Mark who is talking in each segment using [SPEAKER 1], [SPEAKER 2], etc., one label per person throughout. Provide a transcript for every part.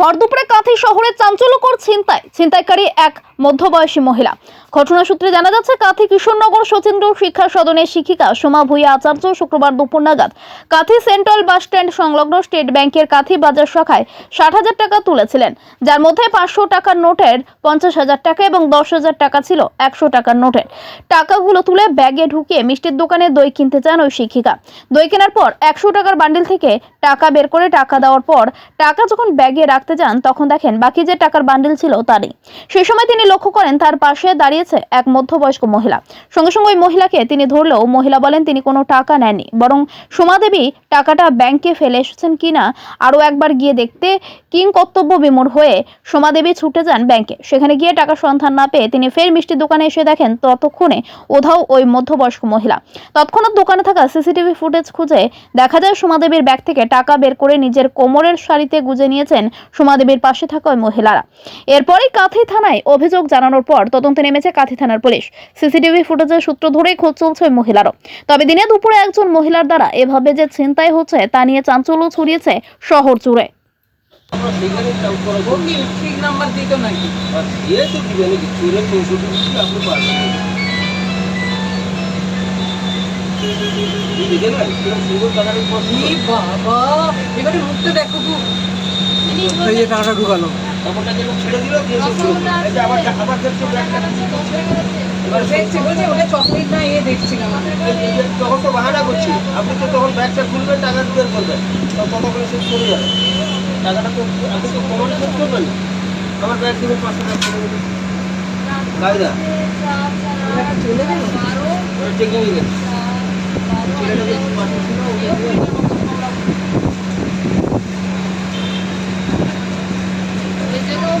[SPEAKER 1] ভর দুপুরে কাঁথি শহরে চাঞ্চল্যকর ছিনতাই। ছিনতাইকারী এক মধ্যবয়সী মহিলা। ঘটনা সূত্রে জানা যাচ্ছে, কাঁথি কিশোরনগর সচিন্দ্র শিক্ষা সদনের শিক্ষিকা সোমা ভূঁইয়া আচার্য শুক্রবার দুপুর নাগাদ কাঁথি সেন্ট্রাল বাস স্ট্যান্ড সংলগ্ন স্টেট ব্যাংকের কাঁথি বাজার শাখায় ষাট হাজার টাকা তুলেছিলেন। যার মধ্যে পাঁচশো টাকার নোটের পঞ্চাশ হাজার টাকা এবং দশ হাজার টাকা ছিল একশো টাকার নোটের। টাকাগুলো তুলে ব্যাগে ঢুকিয়ে মিষ্টির দোকানে দই কিনতে চান ওই শিক্ষিকা। দই কেনার পর একশো টাকার বান্ডিল থেকে টাকা বের করে টাকা দেওয়ার পর টাকা যখন ব্যাগে রাখতে যান, তখন দেখেন বাকি যে টাকার বান্ডিল ছিল তারই। সেই সময় তিনি লক্ষ্য করেন তার পাশে দাঁড়িয়েছে এক মধ্যবয়স্ক মহিলা। সঙ্গে সঙ্গে ওই মহিলাকে তিনি ধরলেও মহিলা বলেন তিনি কোনো টাকা নেননি। বরং সোমাদেবী টাকাটা ব্যাংকে ফেলে এসেছেন কিনা আরও একবার গিয়ে দেখতে কিং কর্তব্য বিমূঢ় হয়ে সোমাদেবী ছুটে যান ব্যাংকে সেখানে গিয়ে টাকার সন্ধান না পেয়ে তিনি ফের মিষ্টির দোকানে এসে দেখেন ততক্ষণে ওধাও ওই মধ্যবয়স্ক মহিলা। তৎক্ষণাৎ দোকানে থাকা সিসিটিভি ফুটেজ খুঁজে দেখা যায় সোমাদেবীর ব্যাগ থেকে টাকা বের করে নিজের কোমরের শাড়িতে গুজে নিয়েছেন সোমাদেবীর পাশে থাকা ওই মহিলারা। এরপরেই কাথি থানায় অভিযোগ জানানোর পর তদন্তে নেমেছে কাথি থানার পুলিশ। সিসিটিভি ফুটেজের সূত্র ধরেই খোঁজ চলছে ওই মহিলারও। তবে দিনে দুপুরে একজন মহিলার দ্বারা এভাবে যে ছিনতাই হচ্ছে, তা নিয়ে চাঞ্চল্য ছড়িয়েছে শহর জুড়ে।
[SPEAKER 2] দেখে
[SPEAKER 3] এই যে টাকাটা ঢুকালো
[SPEAKER 2] তখন তো বাহানা করছি আপনি তো তখন ব্যাগটা খুলবেন টাকা বের করবেন তো ততক্ষণে শেষ করে যাবে টাকাটা তো আপনি তো কমানো শেষ করবেন না আমার ব্যাগ থেকে পাঁচশো টাকা করে দেবেন কায়দা
[SPEAKER 4] চলে গেল
[SPEAKER 2] টেকে নিয়ে গেছে ছেলেটাকে পাঠিয়ে ছিল ওকে দিয়ে
[SPEAKER 5] ওই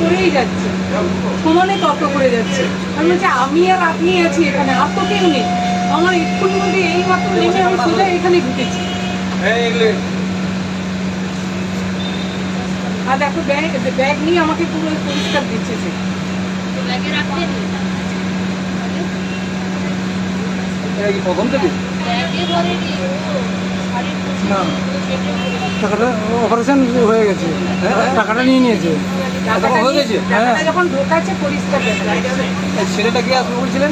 [SPEAKER 4] করেই যাচ্ছে। সমানে তর্ক করে যাচ্ছে। আমি বলছি আমি আর আপনি আছি এখানে আর তো কেউ নেই। আমার এক্ষুনি মধ্যে এই মাত্র নেমে আমি সোজা এখানে ঢুকেছি। আর দেখো ব্যাগ ব্যাগ নিয়ে আমাকে পুরো পরিষ্কার দিচ্ছে সে।
[SPEAKER 3] প্রথম থেকে? না। টাকাটা অপারেশন হয়ে গেছে। টাকাটা নিয়ে নিয়েছে। ছেলেটা কি আসবে বলছিলেন।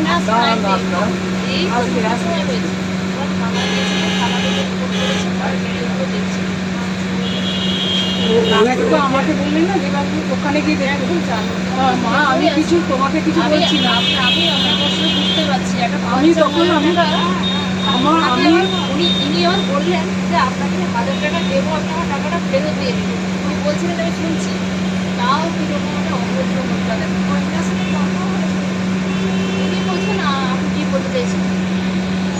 [SPEAKER 4] আমাকে তো আমাকে বললেন না যে বাবু ওখানে গিয়ে মা আমি কিছু তোমাকে কিছু বলছি না।
[SPEAKER 5] আমি আমি অনেক বছর বুঝতে পারছি
[SPEAKER 4] আমি তখন আমি আমার আমি
[SPEAKER 5] আমার- উনি ইনি আমার বললেন যে আপনাকে হাজার টাকা দেবো আপনি আমার টাকাটা ফেরত দিয়ে দিন উনি বলছিলেন আমি শুনছি। তাও কীরকম মানে অভদ্র মুখটা দেখেন। উনি বলছেন "আ- আপনি কি বলতে চাইছেন?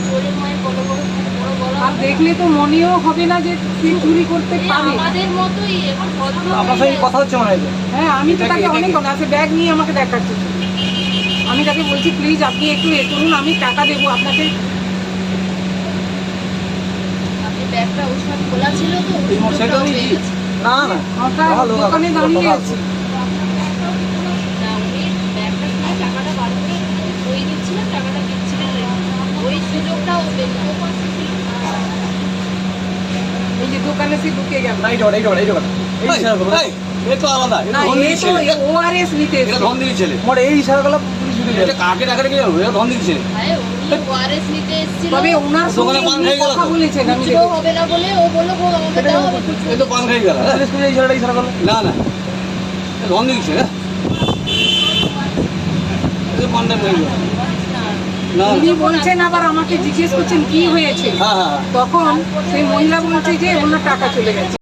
[SPEAKER 5] চোরের মায়ের কত বড় বড় বড়
[SPEAKER 4] আর দেখলে তো মনেও হবে না যে চুরি করতে
[SPEAKER 5] এই
[SPEAKER 4] পারে।
[SPEAKER 5] আমাদের মতোই এখন
[SPEAKER 3] আপনার সঙ্গে কথা হচ্ছে মনে হয়?
[SPEAKER 4] হ্যাঁ আমি তো
[SPEAKER 3] কি-
[SPEAKER 4] তাকে
[SPEAKER 3] এটা
[SPEAKER 4] অনেক কথা আছে ব্যাগ নিয়ে আমাকে দেখাচ্ছে আমি তাকে বলছি প্লিজ আপনি একটু এ করুন আমি টাকা দেবো আপনাকে।
[SPEAKER 5] ওই সময় খোলা ছিল তো।
[SPEAKER 3] না না
[SPEAKER 4] দোকানে দাঁড়িয়ে। আছি সে ঢুকে গেল।
[SPEAKER 3] এই ইশারাগুলো
[SPEAKER 2] তো আলাদা এটা ছেলে
[SPEAKER 4] ওআরএস নিতে
[SPEAKER 2] এটা ছেলে।
[SPEAKER 3] মোর এই ইশারাগুলো পুলিশ শুধু
[SPEAKER 2] এটা কাকে টাকা রেখে যাব এটা ধন দিদি ছেলে।
[SPEAKER 5] হ্যাঁ, নিতে এসেছিল।
[SPEAKER 4] তবে ওনার সঙ্গে উনি কথা বলেছেন আমি
[SPEAKER 5] খুচরো হবে না বলে ও বলল "গো, আমাকে দাও, আমি খুচরো
[SPEAKER 2] এ তো পান খেয়ে গেল। হ্যাঁ?
[SPEAKER 3] পুলিশ পুলিশ ইশারাটা ইশারা করল
[SPEAKER 2] না না। এ ধন দিদি ছেলে এ গেল।
[SPEAKER 4] উনি বলছেন আবার আমাকে জিজ্ঞেস করছেন কি হয়েছে।
[SPEAKER 2] হ্যাঁ হ্যাঁ।
[SPEAKER 4] তখন সেই মহিলা বলছে যে ওনার টাকা চলে গেছে।